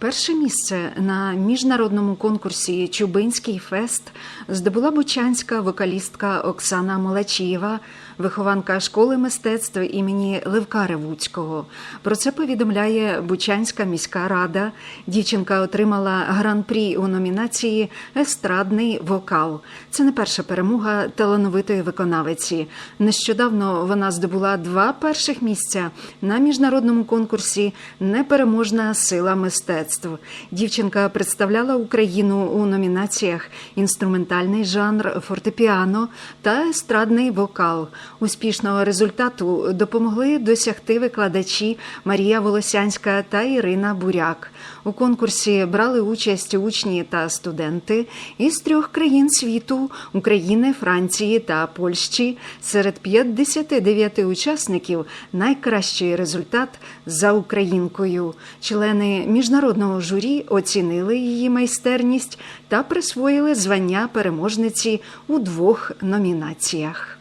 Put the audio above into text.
Перше місце на міжнародному конкурсі Чубинський фест здобула бучанська вокалістка Оксана Молачієва, вихованка школи мистецтв імені Левка Ревуцького. Про це повідомляє Бучанська міська рада. Дівчинка отримала гран-прі у номінації Естрадний вокал. Це не перша перемога талановитої виконавиці. Нещодавно вона здобула два перших місця на міжнародному конкурсі Непереможна сила мистецтв. Дівчинка представляла Україну у номінаціях інструментальний жанр фортепіано та естрадний вокал. Успішного результату допомогли досягти викладачі Марія Волосянська та Ірина Буряк. У конкурсі брали участь учні та студенти із трьох країн світу України, Франції та Польщі. Серед 59 учасників найкращий результат за українкою. Члени міжнародного журі оцінили її майстерність та присвоїли звання переможниці у двох номінаціях.